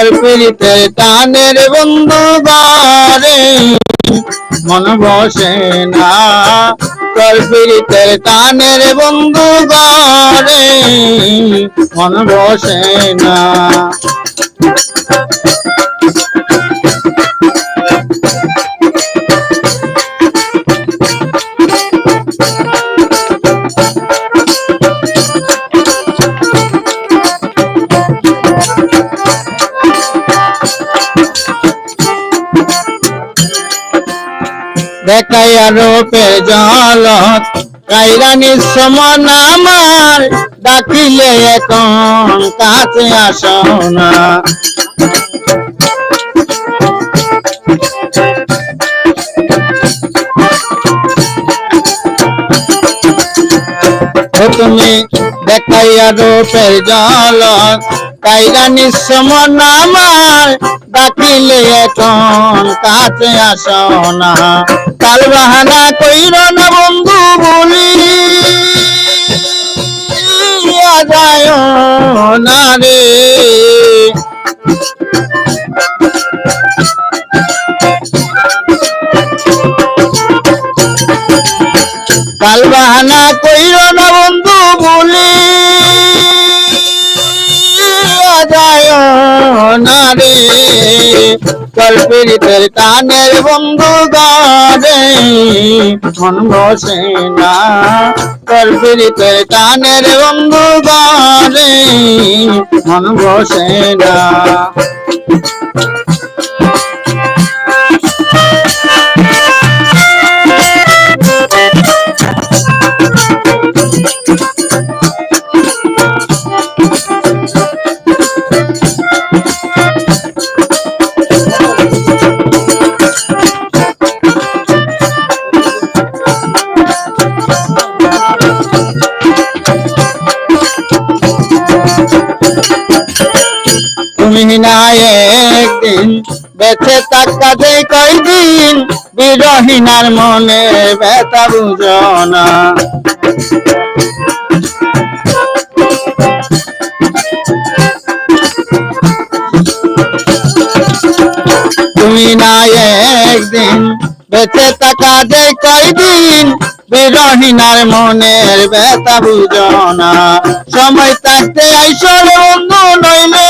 তোর পীড়িতে টানের বন্ধু বারে। মন বসে না, তোর পীড়িতে টানের বন্ধু বারে। মন বসে না। দেখাইয়া রূপে জলত কাইরানি সমান আমার ডাকিলে এখন কাছে আসো না। তুমি দেখাইয়া রূপের জলত কাইরানি সমান আমার ডাকিলে এখন কাছে আসো না। কাল বাহানা কইর না বন্ধু বলি যায় না রে। কাল বাহানা কইর না বন্ধু যায় না রে। কানের বন্ধু গারে মন বসে না। কল্পিতের কানের বন্ধু গারে মন বসে না। না একদিন বেঁচে থাকা যে কয়দিন, বিরহীনার মনে ব্যথা বুঝো না। তুমি না একদিন, বেঁচে থাকা যে কয়দিন, বিরহীনার মনের ব্যথা বুঝো না। সময় থাকতে আইসর বন্ধু, নইলে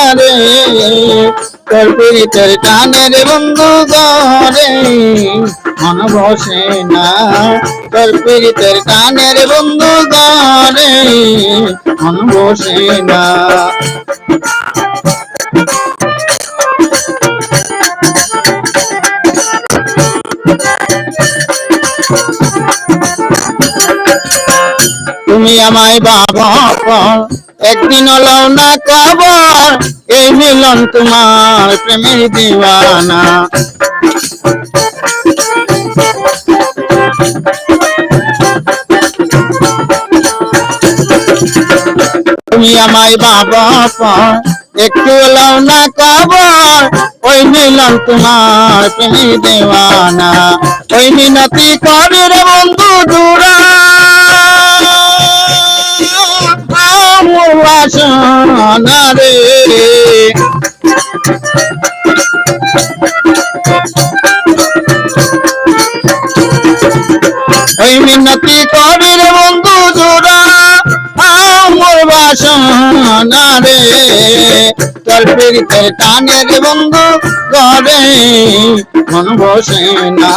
তোর পীড়িতের টানের বন্ধু ঘরে মন বসে না। তোর পীড়িতের টানের বন্ধু ঘরে মন বসে না। তুমি আমায় বাবা একদিন হলো না এই মিলন তোমার প্রেমের দিওয়ানা। তুমি আমায় বাবা একটু হলো না কবর। ওই মিলন তোমার প্রেমের দেওয়ানা। ওই মিনতি করে রে বন্ধু দূরা। রে। ওই মিনতি করি জোড়া রে। তোর প্রীতের টানের বন্ধু ঘরে মন বসে না।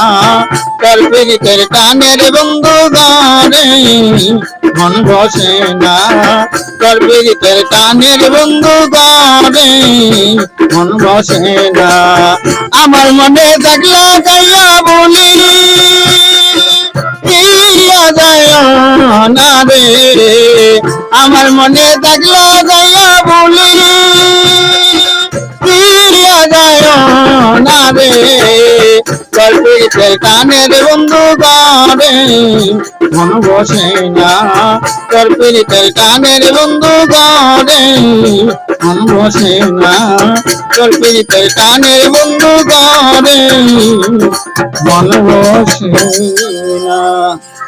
তোর প্রীতের টানের বন্ধু ঘরে মন বসে না। তোর প্রীতের টানের বন্ধু ঘরে মন বসে না। আমার মনে থাকলে গাইয়া বলি যায় না রে। আমার মনে থাকলে গাইয়া বলি ইয়া যায় না রে কানের বন্ধু গানে মন বসে না। গল্পের কানের বন্ধু গানে মন বসে না। গল্পের কানের বন্ধু গানে মন বসে না।